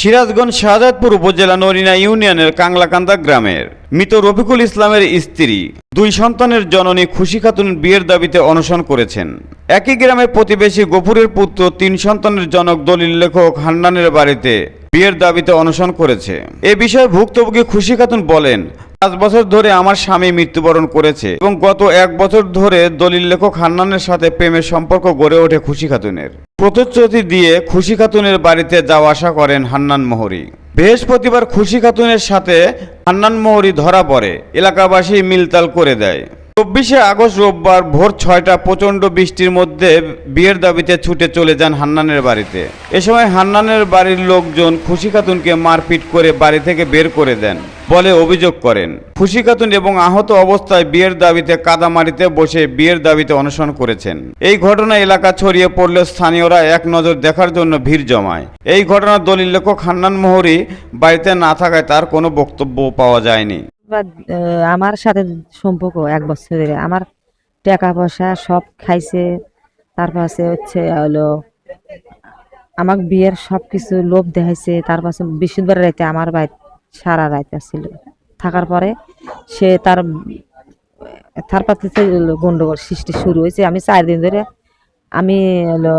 সিরাজগঞ্জ শাহজাদপুর উপজেলা নরিনা ইউনিয়নের কাংলাকান্দা গ্রামের মৃত রফিকুল ইসলামের স্ত্রী, দুই সন্তানের জননী খুশি খাতুন বিয়ের দাবিতে অনশন করেছেন। একই গ্রামের প্রতিবেশী গফুরের পুত্র, তিন সন্তানের জনক দলিল লেখক হান্নানের বাড়িতে বিয়ের দাবিতে অনশন করেছে। এ বিষয়ে ভুক্তভোগী খুশি খাতুন বলেন, পাঁচ বছর ধরে আমার স্বামী মৃত্যুবরণ করেছে এবং গত এক বছর ধরে দলিল লেখক হান্নানের সাথে প্রেমের সম্পর্ক গড়ে ওঠে খুশি খাতুনের। প্রতিশ্রুতি দিয়ে খুশি খাতুনের বাড়িতে যাওয়া আসা করেন হান্নান মোহরি। বৃহস্পতিবার খুশি খাতুনের সাথে হান্নান মোহরি ধরা পড়ে, এলাকাবাসী মিলতাল করে দেয়। চব্বিশে আগস্ট রোববার ভোর ছয়টা প্রচণ্ড বৃষ্টির মধ্যে বিয়ের দাবিতে ছুটে চলে যান হান্নানের বাড়িতে। এ সময় হান্নানের বাড়ির লোকজন খুশি খাতুনকে মারপিট করে বাড়ি থেকে বের করে দেন বলে অভিযোগ করেন। খুশি খাতুন এবং আহত অবস্থায় বিয়ের দাবিতে কাদামারিতে বসে বিয়ের দাবিতে অনশন করেছেন। এই ঘটনা এলাকা ছড়িয়ে পড়লে স্থানীয়রা এক নজর দেখার জন্য ভিড় জমায়। এই ঘটনার দলিল লেখক হান্নান মোহরি। বাড়িতে না থাকায় তার কোনো বক্তব্য পাওয়া যায়নি। বা, আমার সাথে সম্পর্ক এক বছর ধরে। আমার টাকা পয়সা সব খাইছে তার পাশে হচ্ছে হলো আমাকে বিয়ের সব কিছু লোভ দেখাইছে তার পাশে বৃহস্পতিবার রাইতে আমার বাড়ি সারা রাইতে ছিল থাকার পরে সে তার তার পাশে গন্ডগোল সৃষ্টি শুরু হয়েছে। আমি চার দিন ধরে আমি হলো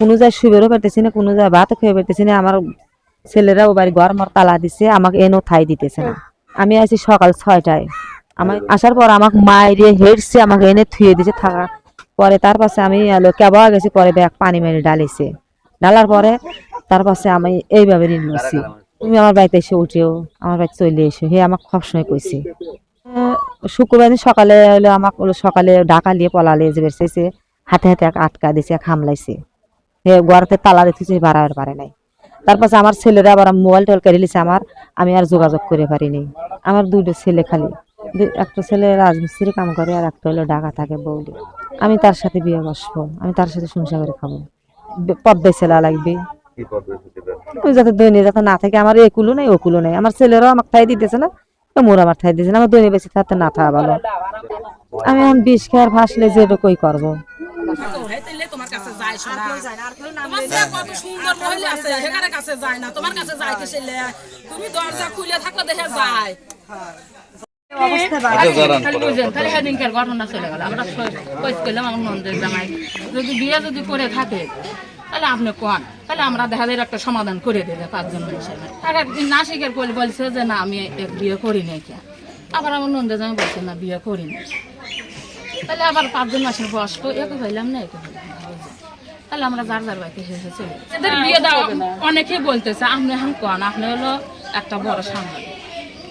কোনো যায় শুবেরও পেতেছি না কোনো যায় ভাতও খেয়ে পেতেছি না। আমার ছেলেরা ও বাড়ি ঘর আমার তালা দিছে আমাকে এনো থাই দিতেছে না। আমি আছি সকাল ছয়টায়। আমার আসার পর আমাকে মায়ের হেডছে আমাকে এনে থুয়ে দিছে থাকা। পরে তার পাশে আমি এলো কেবা গেছি, পরে ব্যাগ পানি মেরে ডালিছে ডালার পরে তার পাশে আমি এইভাবে ঋণ নিচ্ছি তুমি আমার বাড়িতে এসে উঠেও, আমার বাড়িতে চলে এসো, হে আমাকে সবসময় কইছে। শুক্রবার দিন সকালে হলো আমাকে সকালে ডাকা নিয়ে পলালে, যে বেরছে হাতে হাতে এক আটকা দিছে এক হামলাইছে হে, ঘরতে তালা দিতেছে বাড়াবার পারে নাই। তারপর আমার ছেলেরা আবার মোবাইল টোবাইল কেড়ে নিছে আমার। আমি আর যোগাযোগ করে পারিনি। আমার দুটো ছেলে খালি। একটা ছেলে রাজমিস্ত্রি কাম করে আর একটা হলো ডাকা থাকে বৌলি আমি তার সাথে বিয়ে বসবো। আমি তার সাথে সংসার করে খাব। বে- পদ্মায় ছেলে লাগবে। ওই যাতে দৈনিক যাতে না থাকে। আমার একুলো নাই ওকুলো নাই। আমার ছেলেরাও আমাকে থাই দিতেছে না। মোর আমার থাই দিতেছে না। আমার দৈনিক বেশি থাকতে না থাকা ভালো। আমি এখন বিষ খেয়ার ফাঁসলে যে কই করব? যায় শোনা তোমার যে কত সুন্দর মহিলা আছে হেগারের কাছে যায় না তোমার কাছে যায় কিসে তুমি দরজা খুলে থাকলে দেখে যায়। খালি বুঝেন, খালি সেদিনকার ঘটনা চলে গেল আমরা করলাম আমার নন্দের জামাই। যদি বিয়ে যদি করে থাকে তাহলে আপনি কোন তাহলে আমরা দেখা যায় একটা সমাধান করে দিলে পাঁচজন মানুষের আর একদিন নাসিকের কল বলছে যে না আমি এক বিয়ে করি নাই কে। আবার আমার নন্দের জামাই বলছে না বিয়ে করি না তাহলে আবার পাঁচজন মাসের বয়স্ক একে হইলাম না একে না? তাহলে আমরা যার যার বাড়িতে শেষে চলে। এদের বিয়ে দেওয়া অনেকেই বলতেছে আপনি এখন কন আপনি হলো একটা বড় সাংবাদিক।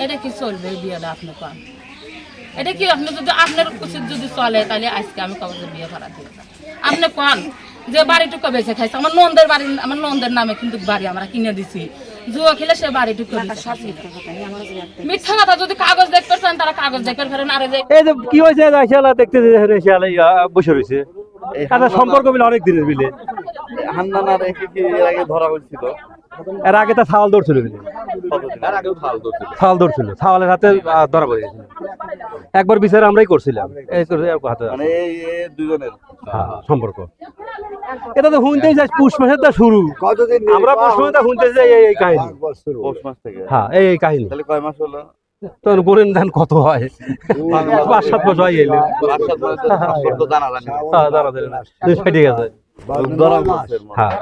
এটা কি চলবে বিয়েটা আপনি কন এটা কি আপনি যদি আপনার উচিত যদি চলে তাহলে আজকে আমি কবে যে বিয়ে করা দিয়ে আপনি কন যে বাড়িটুকু বেঁচে খাইছে আমার নন্দের বাড়ি আমার নন্দের নামে কিন্তু বাড়ি আমরা কিনে দিছি। জুয়া খেলে সে বাড়িটুকু মিথ্যা কথা যদি কাগজ দেখতে চান তারা কাগজ দেখে ফেরেন আরে যে এই যে কি হয়েছে দেখতে শিয়ালা বসে রয়েছে। সম্পর্ক মিলে অনেক দিনের মিলে। হান্নানা রেখে কি এর আগে ধরা হয়েছিল? এর আগে তার ছাওয়াল দৌড়ছিল মিলে। ছাওয়াল দৌড়ছিল ছাওয়ালের হাতে ধরা পড়ে গেছিল। একবার বিচার আমরাই করছিলাম। এক মানে দুজনের হ্যাঁ, সম্পর্ক। এটা তো শুনতেই যাই পুষ মাসের তো শুরু। কতদিন আমরা পুষ মাসে শুনতে যাই এই কাহিনী। পৌষ মাস থেকে হ্যাঁ এই কাহিনী। তাহলে কয় মাস হলো? তো বলেন ধান কত হয়? পাঁচ সাত হয় এলে মাস জানা হ্যাঁ। হ্যাঁ।